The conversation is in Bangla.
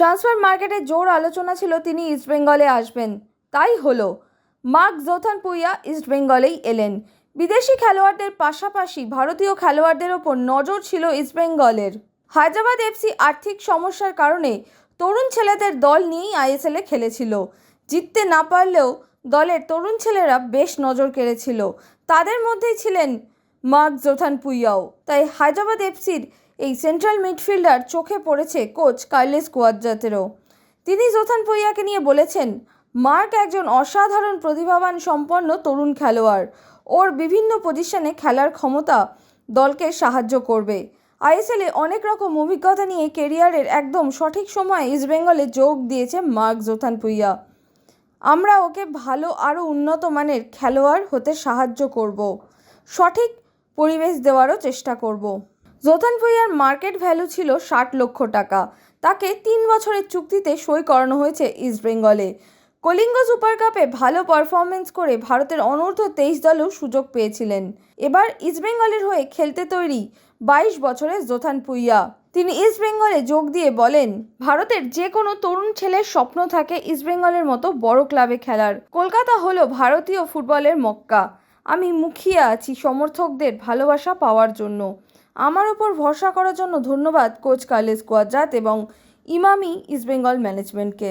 ট্রান্সফার মার্কেটে জোর আলোচনা ছিল, তিনি ইস্টবেঙ্গলে আসবেন। তাই হলো। মার্ক জোথান পুইয়া ইস্টবেঙ্গলেই এলেন। বিদেশি খেলোয়াড়দের পাশাপাশি ভারতীয় খেলোয়াড়দের ওপর নজর ছিল ইস্টবেঙ্গলের হায়দ্রাবাদ এফসি আর্থিক সমস্যার কারণে তরুণ ছেলেদের দল নিয়েই আইএসএলে খেলেছিল। জিততে না পারলেও দলের তরুণ ছেলেরা বেশ নজর কেড়েছিল। তাদের মধ্যেই ছিলেন মার্ক জোথান পুইয়াও। তাই হায়দ্রাবাদ এফসির এই সেন্ট্রাল মিডফিল্ডার চোখে পড়েছে কোচ কার্লেস কোয়াদ্রাতেরও তিনি জোথান পুইয়াকে নিয়ে বলেছেন, মার্ক একজন অসাধারণ প্রতিভাবান সম্পন্ন তরুণ খেলোয়াড়। ওর বিভিন্ন পজিশনে খেলার ক্ষমতা দলকে সাহায্য করবে। আইএসএলে অনেক রকম অভিজ্ঞতা নিয়ে কেরিয়ারের একদম সঠিক সময়ে ইস্টবেঙ্গলে যোগ দিয়েছে মার্ক জোথান পুইয়া আমরা ওকে ভালো আরও উন্নত মানের খেলোয়াড় হতে সাহায্য করব। সঠিক পরিবেশ দেওয়ারও চেষ্টা করব। জোথান ভুইয়ার মার্কেট ভ্যালু ছিল ষাট লক্ষ টাকা। তাকে তিন বছরের চুক্তিতে সই করানো হয়েছে ইস্টবেঙ্গলে কলিঙ্গ সুপার কাপে ভালো পারফরমেন্স করে ভারতের অনূর্ধ্ব তেইশ দলেও সুযোগ পেয়েছিলেন। এবার ইস্টবেঙ্গলের হয়ে খেলতে তৈরি বাইশ বছরের জোথান পুইয়া তিনি ইস্টবেঙ্গলে যোগ দিয়ে বলেন, ভারতের যে কোনো তরুণ ছেলের স্বপ্ন থাকে ইস্টবেঙ্গলের মতো বড় ক্লাবে খেলার। কলকাতা হলো ভারতীয় ফুটবলের মক্কা। আমি মুখিয়ে আছি সমর্থকদের ভালোবাসা পাওয়ার জন্য। আমার ওপর ভরসা করার জন্য ধন্যবাদ কোচ কার্লেস কোয়াদ্রাত এবং ইমামি ইস্টবেঙ্গল ম্যানেজমেন্টকে।